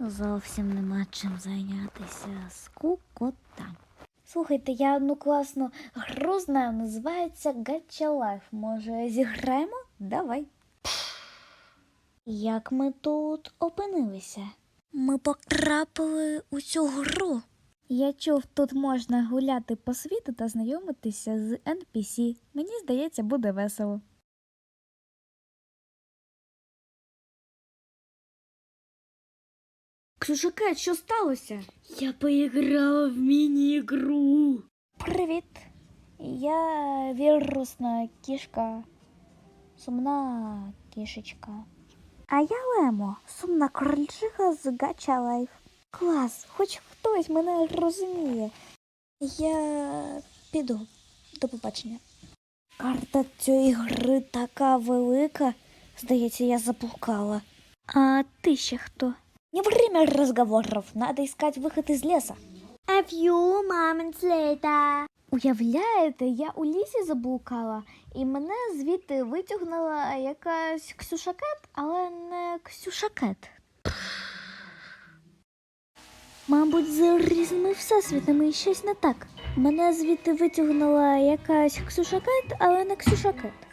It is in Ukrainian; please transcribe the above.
Зовсім нема чим зайнятися. Скукота. Слухайте, я одну класну гру знаю, називається Гача Лайф. Може, зіграємо? Давай. Як ми тут опинилися? Ми потрапили у цю гру. Я чув, тут можна гуляти по світу та знайомитися з NPC. Мені здається, буде весело. Ксюшаке, що сталося? Я поіграла в міні-ігру. Привіт. Я вірусна кішка. Сумна кішечка. А я Лемо, сумна крольчиха з Гача Лайф. Клас, хоч хтось мене розуміє. Я піду. До побачення. Карта цієї гри така велика. Здається, я заблукала. А ти ще хто? Не время разговоров, надо искать выход из леса. A few moments later. Уявляєте, я у лісі заблукала, і мене звідти витягнула якась ксюшакет, але не ксюшакет. Мабуть, з різними всесвітами щось не так. Мене звідти витягнула якась ксюшакет, але не ксюшакет.